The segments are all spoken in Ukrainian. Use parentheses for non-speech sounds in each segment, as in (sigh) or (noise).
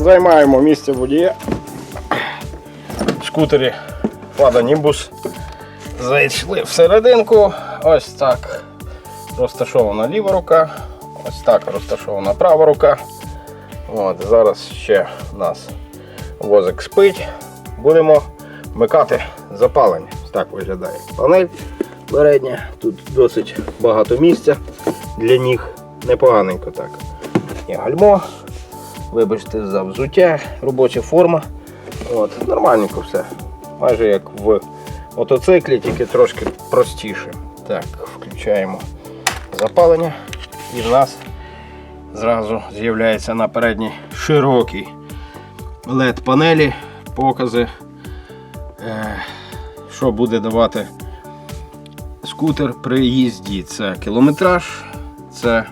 Займаємо місце водія. Скутері Lada Nimbus. Зайшли всерединку. Ось так розташована ліва рука. Ось так розташована права рука. От, зараз ще у нас возик спить. Будемо вмикати запалення. Ось так виглядає панель передня. Тут досить багато місця для ніг. Непоганенько так. Є гальмо. Вибачте за взуття, робоча форма. От, нормальненько все. Майже як в мотоциклі, тільки трошки простіше. Так, включаємо запалення і в нас зразу з'являється на передній широкий LED панелі, покази, е, що буде давати скутер при їзді. Це кілометраж, це,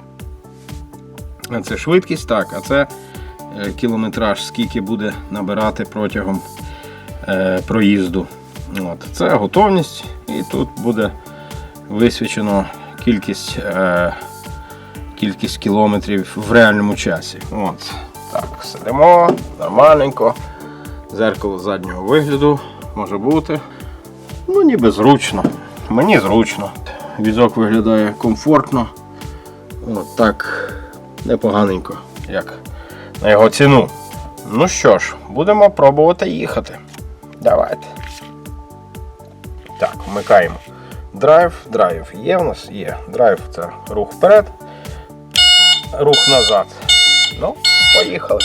це швидкість, так, а це кілометраж, скільки буде набирати протягом е, проїзду. От. Це готовність, і тут буде висвічено кількість, е, кількість кілометрів в реальному часі. От. Так, сидимо нормальненько. Зеркало заднього вигляду може бути. Ну, ніби зручно. Мені зручно. Візок виглядає комфортно. От так непоганенько, як на його ціну. Ну що ж, будемо пробувати їхати. Давайте. Так, вмикаємо. Драйв, драйв є в нас? Є. Драйв це рух вперед, рух назад. Ну, поїхали.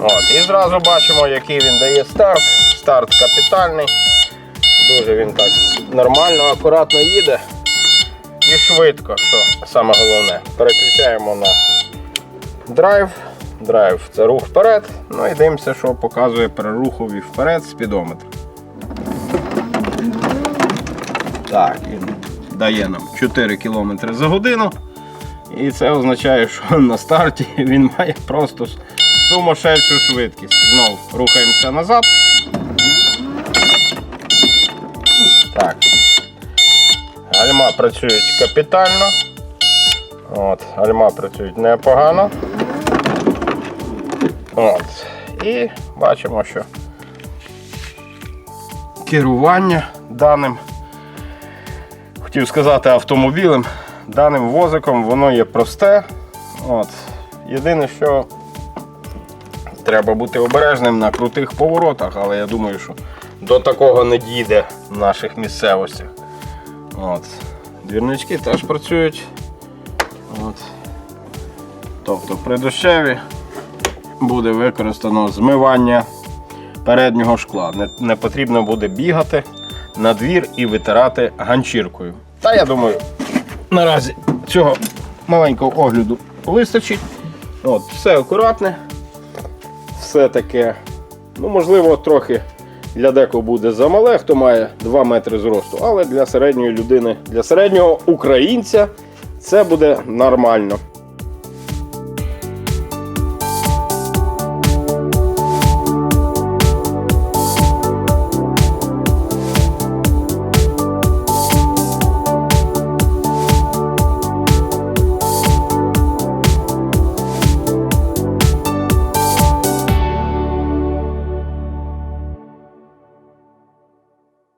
От, і зразу бачимо, який він дає старт. Старт капітальний. Дуже він так нормально, акуратно їде. І швидко, що саме головне. Переключаємо на драйв. Драйв це рух вперед. Ну і дивимося, що показує при вперед спідометр. Так, він дає нам 4 км за годину. І це означає, що (laughs) на старті він має просто сумасшедшу швидкість. Знов рухаємося назад. Так. Гальма працюють капітально. От, гальма працюють непогано. От. І бачимо, що керування даним, хотів сказати автомобілем, даним возиком, воно є просте. От. Єдине, що треба бути обережним на крутих поворотах, але я думаю, що до такого не дійде в наших місцевостях. От. Двірнички теж працюють. От. Тобто при дощеві буде використано змивання переднього шкла. Не, не потрібно буде бігати на двір і витирати ганчіркою. Та я думаю, наразі цього маленького огляду вистачить. От, Все акуратне, все таке, ну, можливо, трохи для декого буде замале, хто має 2 метри зросту, але для середньої людини, для середнього українця це буде нормально.